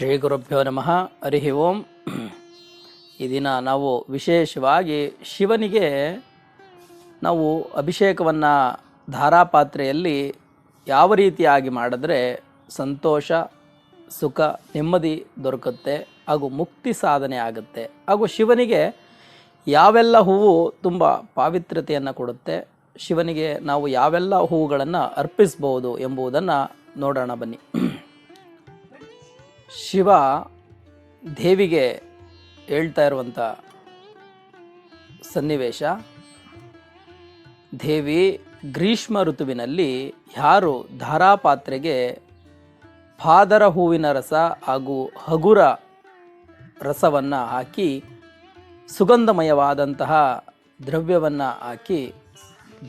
ಶ್ರೀ ಗುರುಭ್ಯೋ ನಮಃ. ಹರಿ ಓಂ. ಈ ದಿನ ನಾವು ವಿಶೇಷವಾಗಿ ಶಿವನಿಗೆ ನಾವು ಅಭಿಷೇಕವನ್ನು ಧಾರಾಪಾತ್ರೆಯಲ್ಲಿ ಯಾವ ರೀತಿಯಾಗಿ ಮಾಡಿದ್ರೆ ಸಂತೋಷ, ಸುಖ, ನೆಮ್ಮದಿ ದೊರಕುತ್ತೆ ಹಾಗೂ ಮುಕ್ತಿ ಸಾಧನೆ ಆಗುತ್ತೆ. ಹಾಗೂ ಶಿವನಿಗೆ ಯಾವೆಲ್ಲ ಹೂವು ತುಂಬ ಪಾವಿತ್ರ್ಯತೆಯನ್ನು ಕೊಡುತ್ತೆ, ಶಿವನಿಗೆ ನಾವು ಯಾವೆಲ್ಲ ಹೂವುಗಳನ್ನು ಅರ್ಪಿಸ್ಬೋದು ಎಂಬುದನ್ನು ನೋಡೋಣ ಬನ್ನಿ. ಶಿವ ದೇವಿಗೆ ಹೇಳ್ತಾ ಇರುವಂಥ ಸನ್ನಿವೇಶ. ದೇವಿ ಗ್ರೀಷ್ಮ ಋತುವಿನಲ್ಲಿ ಯಾರು ಧಾರಾಪಾತ್ರೆಗೆ ಪಾದರ ಹೂವಿನ ರಸ ಹಾಗೂ ಹಗುರ ರಸವನ್ನು ಹಾಕಿ, ಸುಗಂಧಮಯವಾದಂತಹ ದ್ರವ್ಯವನ್ನು ಹಾಕಿ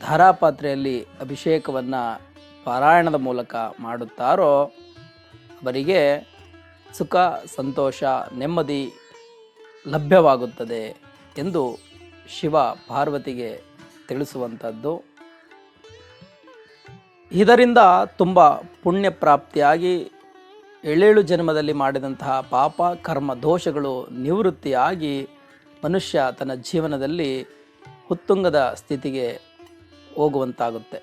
ಧಾರಾಪಾತ್ರೆಯಲ್ಲಿ ಅಭಿಷೇಕವನ್ನು ಪಾರಾಯಣದ ಮೂಲಕ ಮಾಡುತ್ತಾರೋ ಅವರಿಗೆ ಸುಖ, ಸಂತೋಷ, ನೆಮ್ಮದಿ ಲಭ್ಯವಾಗುತ್ತದೆ ಎಂದು ಶಿವ ಪಾರ್ವತಿಗೆ ತಿಳಿಸುವಂಥದ್ದು. ಇದರಿಂದ ತುಂಬ ಪುಣ್ಯ ಪ್ರಾಪ್ತಿಯಾಗಿ ಏಳೇಳು ಜನ್ಮದಲ್ಲಿ ಮಾಡಿದಂತಹ ಪಾಪ, ಕರ್ಮ, ದೋಷಗಳು ನಿವೃತ್ತಿಯಾಗಿ ಮನುಷ್ಯ ತನ್ನ ಜೀವನದಲ್ಲಿ ಉತ್ತುಂಗದ ಸ್ಥಿತಿಗೆ ಹೋಗುವಂತಾಗುತ್ತೆ.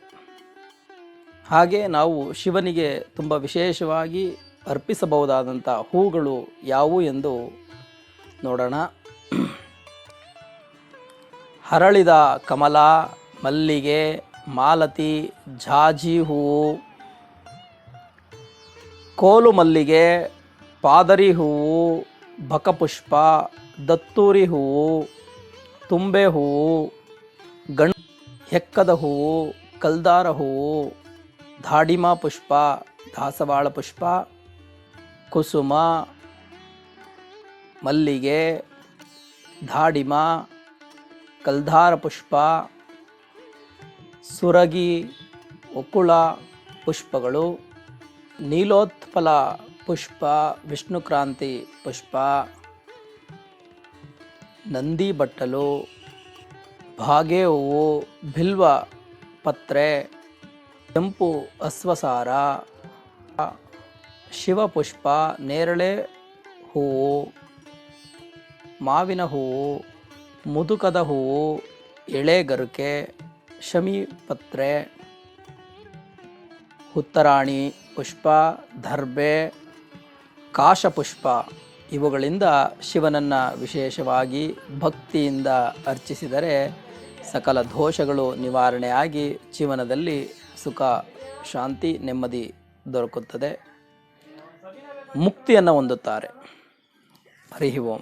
ಹಾಗೆ ನಾವು ಶಿವನಿಗೆ ತುಂಬ ವಿಶೇಷವಾಗಿ ಅರ್ಪಿಸಬಹುದಾದಂಥ ಹೂಗಳು ಯಾವುವು ಎಂದು ನೋಡೋಣ. ಹರಳಿದ ಕಮಲ, ಮಲ್ಲಿಗೆ, ಮಾಲತಿ, ಜಾಜಿ ಹೂವು, ಕೋಲು ಮಲ್ಲಿಗೆ, ಪಾದರಿ ಹೂವು, ಬಕಪುಷ್ಪ, ದತ್ತೂರಿ ಹೂವು, ತುಂಬೆ ಹೂವು, ಗಣ್ ಹೆಕ್ಕದ ಹೂವು, ಕಲ್ದಾರ ಹೂವು ದಾಡಿಮಾ ಪುಷ್ಪ, ದಾಸವಾಳ ಪುಷ್ಪ ಕುಸುಮ, ಮಲ್ಲಿಗೆ, ಧಾಡಿಮ ಕಲ್ಧಾರ ಪುಷ್ಪ, ಸುರಗಿ, ಒಕ್ಕುಳ ಪುಷ್ಪಗಳು ನೀಲೋತ್ಪಲ ಪುಷ್ಪ, ವಿಷ್ಣುಕ್ರಾಂತಿ ಪುಷ್ಪ, ನಂದಿ ಬಟ್ಟಲು, ಭಾಗೆ ಹೂವು, ಬಿಲ್ವ ಪತ್ರೆ, ಕೆಂಪು ಅಶ್ವಸಾರ ಶಿವಪುಷ್ಪ, ನೇರಳೆ ಹೂವು, ಮಾವಿನ ಹೂವು, ಮುದುಕದ ಹೂವು ಎಳೆಗರುಕೆ ಶಮಿಪತ್ರೆ ಉತ್ತರಾಣಿ ಪುಷ್ಪ, ದರ್ಬೆ, ಕಾಶಪುಷ್ಪ ಇವುಗಳಿಂದ ಶಿವನನ್ನು ವಿಶೇಷವಾಗಿ ಭಕ್ತಿಯಿಂದ ಅರ್ಚಿಸಿದರೆ ಸಕಲ ದೋಷಗಳು ನಿವಾರಣೆಯಾಗಿ ಜೀವನದಲ್ಲಿ ಸುಖ, ಶಾಂತಿ, ನೆಮ್ಮದಿ ದೊರಕುತ್ತದೆ. ಮುಕ್ತಿಯನ್ನು ಹೊಂದುತ್ತಾರೆ. ಹರಿ ಓಂ.